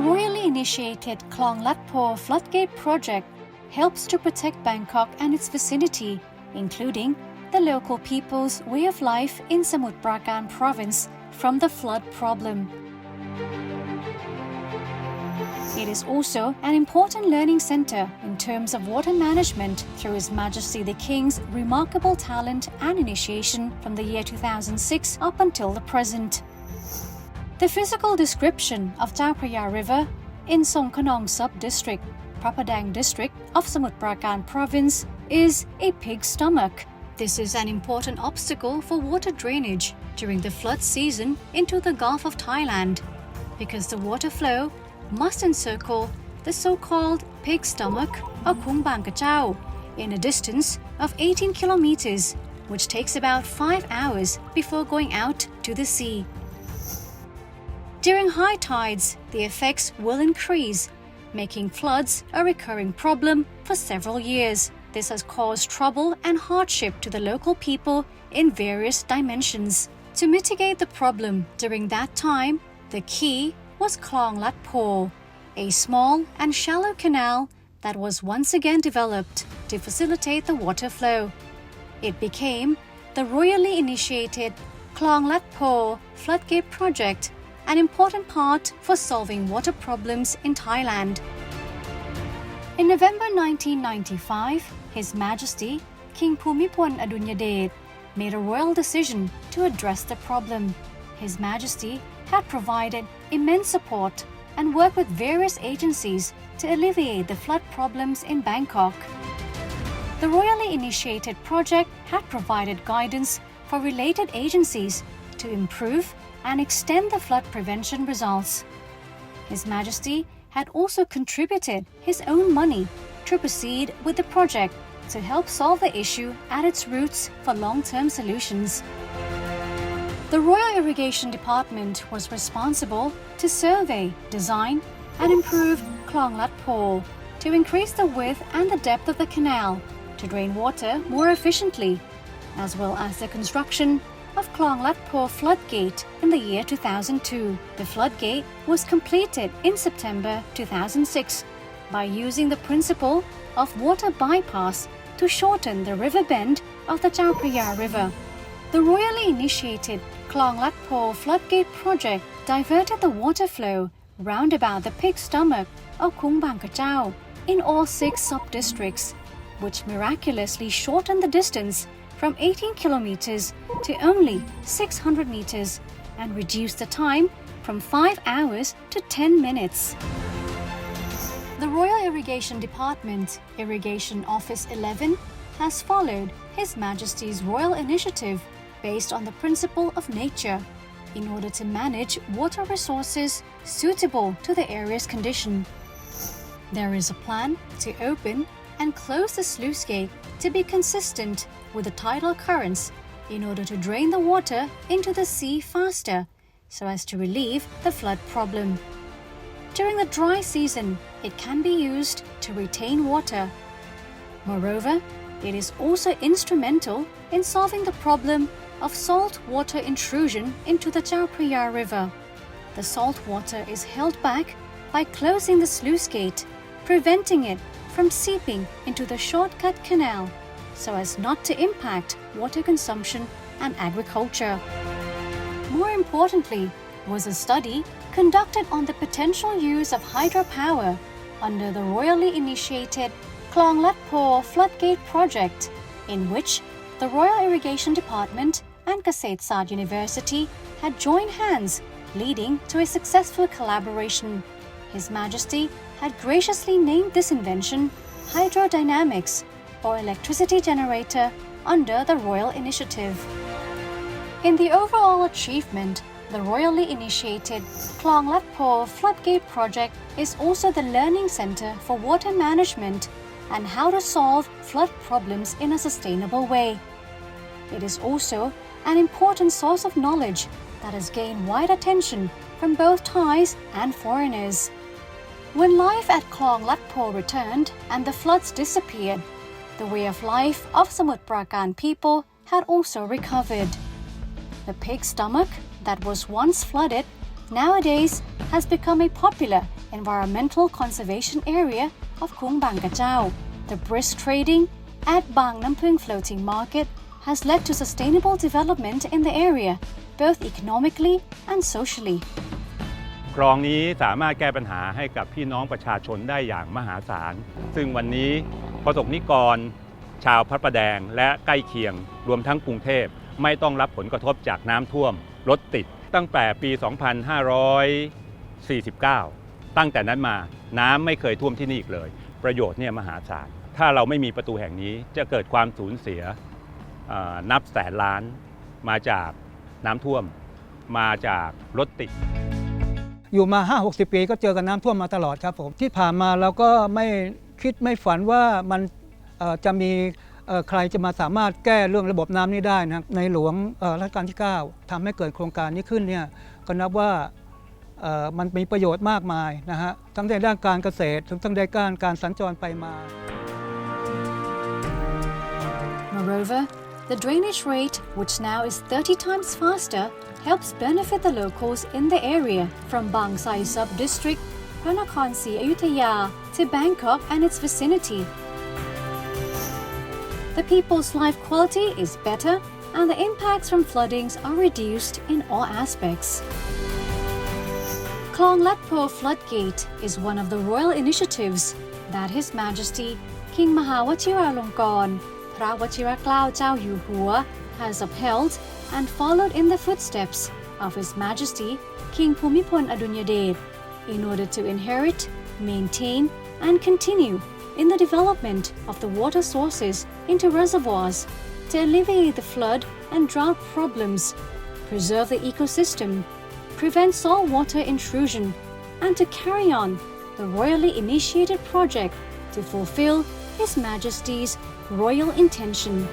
The royally initiated Klong Latpo Floodgate project helps to protect Bangkok and its vicinity, including the local people's way of life in Samut Prakan province from the flood problem. It is also an important learning center in terms of water management through His Majesty the King's remarkable talent and initiation from the year 2006 up until the present. The physical description of Chao Phraya River in Songkhanong sub-district, Prapadang district of Samut Prakan province is a pig stomach. This is an important obstacle for water drainage during the flood season into the Gulf of Thailand because the water flow must encircle the so-called pig stomach or Khung Bang Kachao in a distance of 18 kilometers, which takes about 5 hours before going out to the sea. During high tides, the effects will increase, making floods a recurring problem for several years. This has caused trouble and hardship to the local people in various dimensions. To mitigate the problem during that time, the key was Klong Lat Po, a small and shallow canal that was once again developed to facilitate the water flow. It became the royally initiated Klong Lat Po Floodgate Project, an important part for solving water problems in Thailand. In November 1995, His Majesty King Bhumibol Adulyadej made a royal decision to address the problem. His Majesty had provided immense support and worked with various agencies to alleviate the flood problems in Bangkok. The royally initiated project had provided guidance for related agencies to improve and extend the flood prevention results. His Majesty had also contributed his own money to proceed with the project to help solve the issue at its roots for long term solutions. The Royal Irrigation Department was responsible to survey, design, and improve Klong Lat Po to increase the width and the depth of the canal to drain water more efficiently, as well as the construction of Klong Lat Po Floodgate in the year 2002. The floodgate was completed in September 2006 by using the principle of water bypass to shorten the river bend of the Chao Phraya River. The royally initiated Klong Lat Po Floodgate project diverted the water flow round about the pig stomach of Khung Bang in all six sub-districts, which miraculously shortened the distance from 18 kilometers to only 600 meters and reduce the time from 5 hours to 10 minutes. The Royal Irrigation Department, Irrigation Office 11, has followed His Majesty's Royal Initiative based on the principle of nature in order to manage water resources suitable to the area's condition. There is a plan to open and close the sluice gate to be consistent with the tidal currents in order to drain the water into the sea faster so as to relieve the flood problem. During the dry season, it can be used to retain water. Moreover, it is also instrumental in solving the problem of salt water intrusion into the Chao Phraya River. The salt water is held back by closing the sluice gate, preventing it from seeping into the shortcut canal so as not to impact water consumption and agriculture. More importantly, was a study conducted on the potential use of hydropower under the royally initiated Klong Lat Floodgate project, in which the Royal Irrigation Department and Kasetsart Sard University had joined hands, leading to a successful collaboration. His Majesty had graciously named this invention hydrodynamics, or electricity generator, under the Royal Initiative. In the overall achievement, the royally initiated Klong Lat Po Floodgate project is also the learning center for water management and how to solve flood problems in a sustainable way. It is also an important source of knowledge that has gained wide attention from both Thais and foreigners. When life at Klong Lat Po returned and the floods disappeared, the way of life of Samut Prakan people had also recovered. The pig stomach that was once flooded nowadays has become a popular environmental conservation area of Kung Bang. The brisk trading at Bang Nampung Floating Market has led to sustainable development in the area, both economically and socially. คลองนี้สามารถแก้ปัญหาให้กับพี่น้องประชาชนได้อย่างมหาศาล ซึ่งวันนี้ประสบนิกร ชาวพระประแดง และใกล้เคียง รวมทั้งกรุงเทพไม่ต้องรับผลกระทบจากน้ำท่วมรถติด ตั้งแต่ปี 2549 ตั้งแต่นั้นมาน้ำไม่เคยท่วมที่นี่อีกเลย ประโยชน์เนี่ยมหาศาล ถ้าเราไม่มีประตูแห่งนี้จะเกิดความสูญเสียนับแสนล้านมาจากน้ำท่วม มาจากรถติด อยู่มา 5 60 ปีก็เจอกับน้ำท่วมมาตลอดครับผมที่ผ่านมาเราก็ไม่คิดไม่ฝันว่ามันจะมีใครจะมาสามารถแก้เรื่องระบบน้ำนี้ได้นะในหลวงรัชกาลที่ 9ทำให้เกิดโครงการนี้ขึ้นเนี่ยก็นับว่ามันมีประโยชน์มากมายนะฮะทั้งในด้านการเกษตรทั้งในด้านการสัญจรไปมา Moreover, the drainage rate, which now is 30 times faster, helps benefit the locals in the area from Bangsai sub-district, Ranakonsi, Ayutthaya to Bangkok and its vicinity. The people's life quality is better and the impacts from floodings are reduced in all aspects. Klong Letpo Floodgate is one of the royal initiatives that His Majesty King Mahawachiralongkorn, Pra Wachiraklao Chao Yuhua, has upheld and followed in the footsteps of His Majesty King Bhumibol Adulyadej in order to inherit, maintain, and continue in the development of the water sources into reservoirs to alleviate the flood and drought problems, preserve the ecosystem, prevent saltwater intrusion, and to carry on the royally initiated project to fulfill His Majesty's royal intention.